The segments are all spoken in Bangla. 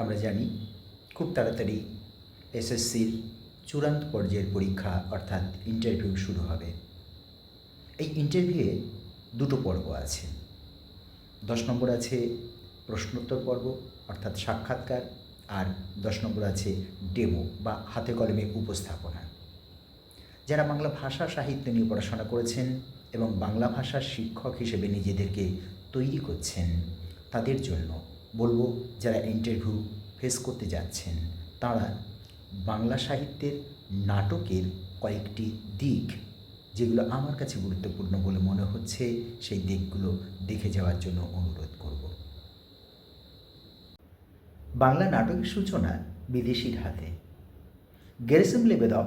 আমরা জানি, খুব তাড়াতাড়ি এসএসসির চূড়ান্ত পর্যায়ের পরীক্ষা অর্থাৎ ইন্টারভিউ শুরু হবে। এই ইন্টারভিউয়ে দুটো পর্ব আছে। দশ নম্বর আছে প্রশ্নোত্তর পর্ব, অর্থাৎ সাক্ষাৎকার, আর দশ নম্বর আছে ডেমো বা হাতে কলমে উপস্থাপনা। যারা বাংলা ভাষা সাহিত্য নিয়ে পড়াশোনা করেছেন এবং বাংলা ভাষার শিক্ষক হিসেবে নিজেদেরকে তৈরি করছেন, তাদের জন্য বলব, যারা ইন্টারভিউ ফেস করতে যাচ্ছেন, তারা বাংলা সাহিত্যের নাটকের কয়েকটি দিক, যেগুলো আমার কাছে গুরুত্বপূর্ণ বলে মনে হচ্ছে, সেই দিকগুলো দেখে যাওয়ার জন্য অনুরোধ করব। বাংলা নাটকের সূচনা বিদেশির হাতে। গেরিসম লেবেদব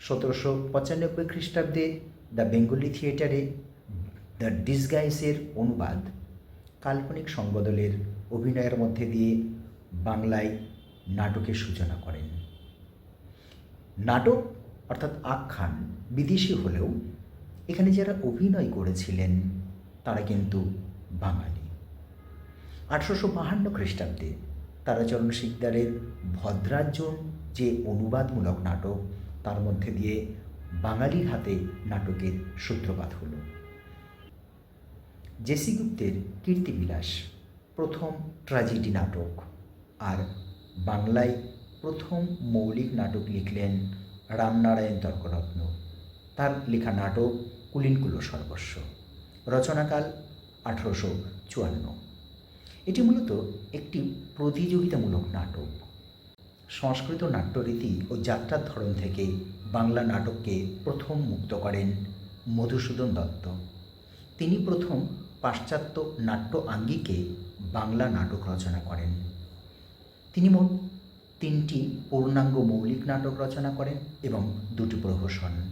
সতেরোশো পঁচানব্বই খ্রিস্টাব্দে দ্য বেঙ্গলি থিয়েটারে দ্য ডিসগাইসের অনুবাদ কাল্পনিক সংবদলের অভিনয়ের মধ্যে দিয়ে বাংলায় নাটকের সূচনা করেন। নাটক, অর্থাৎ আখ্যান, বিদেশি হলেও এখানে যারা অভিনয় করেছিলেন, তারা কিন্তু বাঙালি। আঠারোশো বাহান্ন খ্রিস্টাব্দে তারাচরণ শিকদারের ভদ্রার্জুন যে অনুবাদমূলক নাটক, তার মধ্যে দিয়ে বাঙালির হাতে নাটকের সূত্রপাত হল। জেসি গুপ্তের কীর্তিবিলাস, প্রথম ট্র্যাজেডি নাটক। আর বাংলায় প্রথম মৌলিক নাটক লিখলেন রামনারায়ণ তর্করত্ন। তার লেখা নাটক কুলিনকুলো সর্বস্ব। রচনাকাল আঠারোশো চুয়ান্ন। এটি মূলত একটি প্রতিযোগিতামূলক নাটক। সংস্কৃত নাট্যরীতি ও যাত্রার ধরন থেকে বাংলা নাটককে প্রথম মুক্ত করেন মধুসূদন দত্ত। তিনি প্রথম পাশ্চাত্য নাট্য আঙ্গিকে বাংলা নাটক রচনা করেন। তিনি মোট তিনটি পূর্ণাঙ্গ মৌলিক নাটক রচনা করেন এবং দুটি প্রহসন।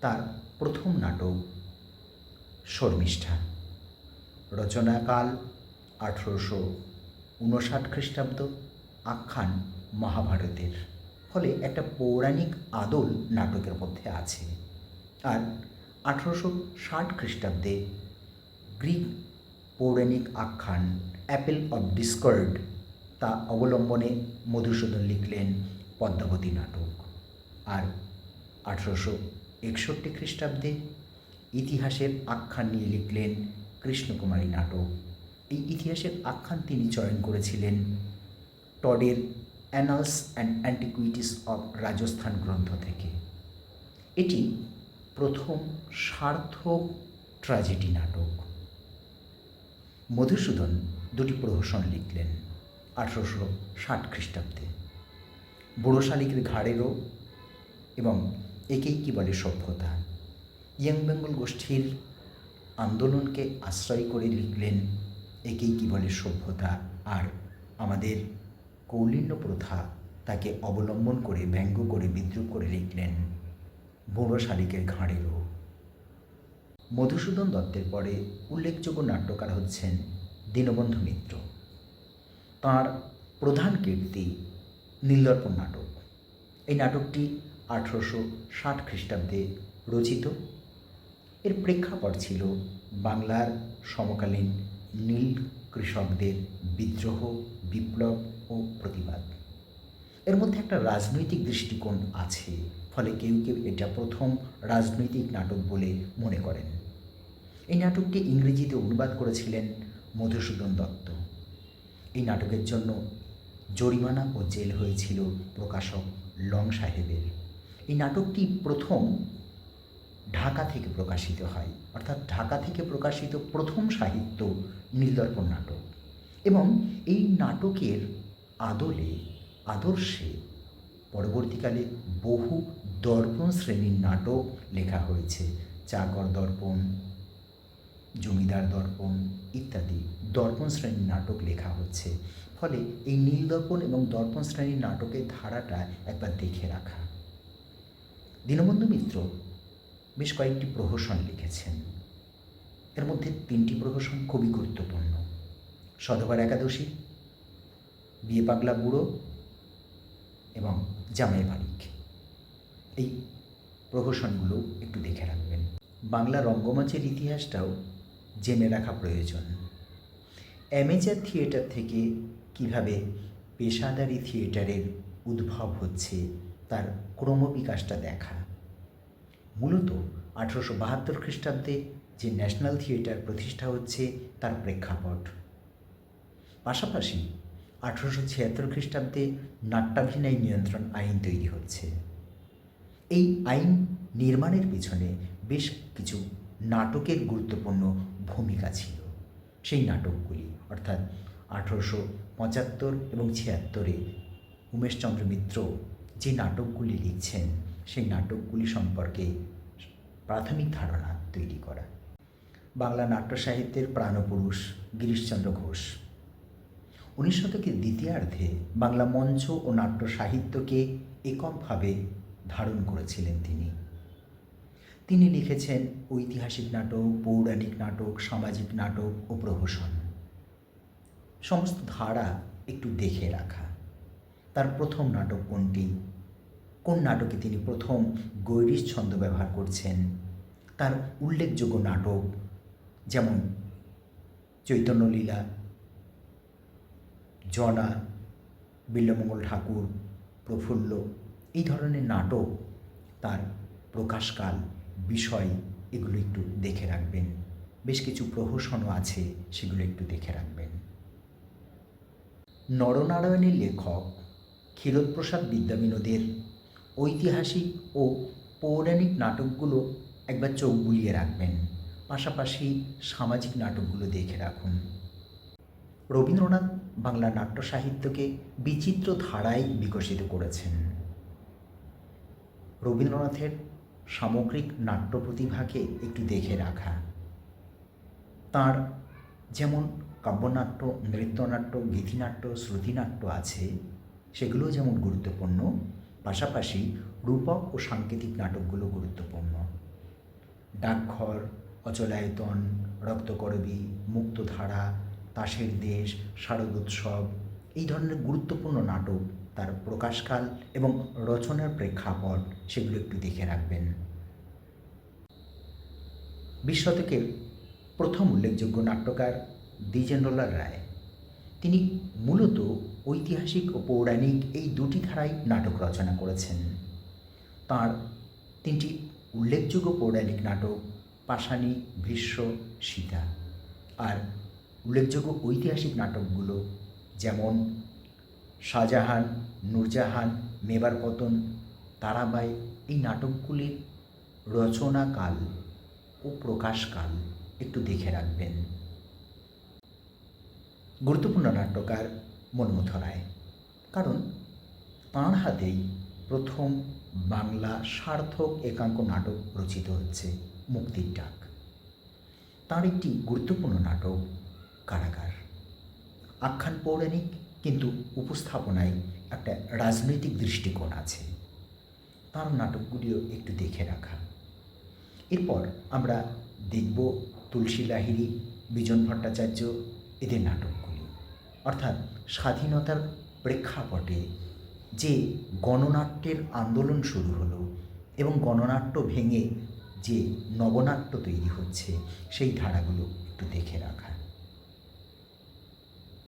তার প্রথম নাটক শর্মিষ্ঠা। রচনাকাল আঠেরোশো উনষাট খ্রিস্টাব্দ, আখ্যান মহাভারতের। ফলে একটা পৌরাণিক আদল নাটকের মধ্যে আছে। আর আঠেরোশো ষাট খ্রিস্টাব্দে গ্রিক পৌরাণিক আখ্যান অ্যাপেল অব ডিসকর্ড তা অবলম্বনে মধুসূদন লিখলেন পদ্মাবতী নাটক। আর আঠারোশো একষট্টি খ্রিস্টাব্দে ইতিহাসের আখ্যান নিয়ে লিখলেন কৃষ্ণকুমারী নাটক। এই ইতিহাসের আখ্যান তিনি চয়ন করেছিলেন টডের annals and antiquities of Rajasthan গ্রন্থ থেকে। এটি প্রথম সার্থক ট্র্যাজেডি নাটক। মধুসূদন দুটি প্রহসন লিখলেন আঠারোশো ষাট খ্রিস্টাব্দে। বুড়ো শালিকের ঘাড়েরও এবং একেই কি বলে সভ্যতা? ইয়ং বেঙ্গল গোষ্ঠীর আন্দোলনকে আশ্রয় করে লিখলেন একেই কি বলে সভ্যতা? আর আমাদের কৌলিন্য প্রথা তাকে অবলম্বন করে, ব্যঙ্গ করে, বিদ্রুপ করে লিখলেন বুড়ো শালিকের ঘাড়েরও। মধুসূদন দত্তের পরে উল্লেখযোগ্য নাট্যকার হচ্ছেন দীনবন্ধু মিত্র। তাঁর প্রধান কীর্তি নীলদর্পণ নাটক। এই নাটকটি আঠেরোশো ষাট খ্রিস্টাব্দে রচিত। এর প্রেক্ষাপট ছিল বাংলার সমকালীন নীল কৃষকদের বিদ্রোহ, বিপ্লব ও প্রতিবাদ। এর মধ্যে একটা রাজনৈতিক দৃষ্টিকোণ আছে, ফলে কেউ কেউ এটা প্রথম রাজনৈতিক নাটক বলে মনে করেন। এই নাটকটি ইংরেজিতে অনুবাদ করেছিলেন মধুসূদন দত্ত। এই নাটকের জন্য জরিমানা ও জেল হয়েছিল প্রকাশক লং সাহেবের। এই নাটকটি প্রথম ঢাকা থেকে প্রকাশিত হয়, অর্থাৎ ঢাকা থেকে প্রকাশিত প্রথম সাহিত্য নীলদর্পণ নাটক। এবং এই নাটকের আদলে আদর্শে পরবর্তীকালে বহু দর্পণ শ্রেণির নাটক লেখা হয়েছে। চাকর দর্পণ, জমিদার দর্পণ ইত্যাদি দর্পণ শ্রেণির নাটক লেখা হচ্ছে। ফলে এই নীল দর্পণ এবং দর্পণ শ্রেণির নাটকের ধারাটা একবার দেখে রাখা। দীনবন্ধু মিত্র বেশ কয়েকটি প্রহসন লিখেছেন। এর মধ্যে তিনটি প্রহসন খুবই গুরুত্বপূর্ণ। সধবার একাদশী, বিয়ে পাগলা বুড়ো এবং জামাই বারিক এই প্রহসনগুলো একটু দেখে রাখবেন। বাংলা রঙ্গমঞ্চের ইতিহাসটাও জেনে রাখা প্রয়োজন। অ্যামেচার থিয়েটার থেকে কীভাবে পেশাদারি থিয়েটারের উদ্ভব হচ্ছে তার ক্রমবিকাশটা দেখা। মূলত আঠেরোশো বাহাত্তর খ্রিস্টাব্দে যে ন্যাশনাল থিয়েটার প্রতিষ্ঠা হচ্ছে তার প্রেক্ষাপট। পাশাপাশি আঠেরোশো ছিয়াত্তর খ্রিস্টাব্দে নাট্যাভিনয় নিয়ন্ত্রণ আইন তৈরি হচ্ছে। এই আইন নির্মাণের পিছনে বেশ কিছু নাটকের গুরুত্বপূর্ণ ভূমিকা ছিল। সেই নাটকগুলি, অর্থাৎ আঠেরোশো পঁচাত্তর এবং ছিয়াত্তরে উমেশচন্দ্র মিত্র যে নাটকগুলি লিখছেন, সেই নাটকগুলি সম্পর্কে প্রাথমিক ধারণা তৈরি করা। বাংলা নাট্য সাহিত্যের প্রাণপুরুষ গিরিশচন্দ্র ঘোষ। উনিশ শতকের দ্বিতীয়ার্ধে বাংলা মঞ্চ ও নাট্য সাহিত্যকে এককভাবে ধারণ করেছিলেন তিনি। তিনি লিখেছেন ঐতিহাসিক নাটক, পৌরাণিক নাটক, সামাজিক নাটক ও প্রহসন। সমস্ত ধারা একটু দেখে রাখা। তার প্রথম নাটক কোনটি? কোন নাটকে তিনি প্রথম গৈরিশ ছন্দ ব্যবহার করছেন? তার উল্লেখযোগ্য নাটক যেমন চৈতন্যলীলা জনা বিল্লমঙ্গল ঠাকুর, প্রফুল্ল, এই ধরনের নাটক তার প্রকাশকাল, বিষয়, এগুলো একটু দেখে রাখবেন। বেশ কিছু প্রহসনও আছে, সেগুলো একটু দেখে রাখবেন। নরনারায়ণের লেখক ক্ষীরোদপ্রসাদ বিদ্যাবিনোদের ঐতিহাসিক ও পৌরাণিক নাটকগুলো একবার চোখ বুলিয়ে রাখবেন। পাশাপাশি সামাজিক নাটকগুলো দেখে রাখুন। রবীন্দ্রনাথ বাংলা নাট্য সাহিত্যকে বিচিত্র ধারায় বিকশিত করেছেন। রবীন্দ্রনাথের সামগ্রিক নাট্য প্রতিভাকে একটু দেখে রাখা। তার যেমন কাব্যনাট্য, নৃত্যনাট্য, গীতিনাট্য, শ্রুতিনাট্য আছে, সেগুলোও যেমন গুরুত্বপূর্ণ, পাশাপাশি রূপক ও সাংকেতিক নাটকগুলো গুরুত্বপূর্ণ। ডাকঘর, অচলায়তন, রক্তকরবী, মুক্তধারা তাসের দেশ, শারদোৎসব, এই ধরনের গুরুত্বপূর্ণ নাটক, তার প্রকাশকাল এবং রচনার প্রেক্ষাপট, সেগুলো একটু দেখে রাখবেন। বিশ শতকের প্রথম উল্লেখযোগ্য নাট্যকার দ্বিজেন্দ্রলাল রায়। তিনি মূলত ঐতিহাসিক ও পৌরাণিক এই দুটি ধারায় নাটক রচনা করেছেন। তার তিনটি উল্লেখযোগ্য পৌরাণিক নাটক, পাষাণী ভীষ্ম সীতা। আর উল্লেখযোগ্য ঐতিহাসিক নাটকগুলো যেমন শাহজাহান, নূরজাহান, মেবার পতন তারাবাই এই নাটকগুলির রচনাকাল ও প্রকাশকাল একটু দেখে রাখবেন। গুরুত্বপূর্ণ নাট্যকার মনমথ রায়, কারণ তাঁর হাতেই প্রথম বাংলা সার্থক একাঙ্ক নাটক রচিত হচ্ছে মুক্তির ডাক। তাঁর একটি গুরুত্বপূর্ণ নাটক কারাগার। আখ্যান পৌরাণিক কিন্তু উপস্থাপনায় একটা রাজনৈতিক দৃষ্টিকোণ আছে। তার নাটকগুলিও একটু দেখে রাখা। এরপর আমরা দেখব তুলসী লাহিড়ী, বিজন ভট্টাচার্য, এদের নাটকগুলি। অর্থাৎ স্বাধীনতার প্রেক্ষাপটে যে গণনাট্যের আন্দোলন শুরু হলো এবং গণনাট্য ভেঙে যে নবনাট্য তৈরি হচ্ছে, সেই ধারাগুলো একটু দেখে রাখা।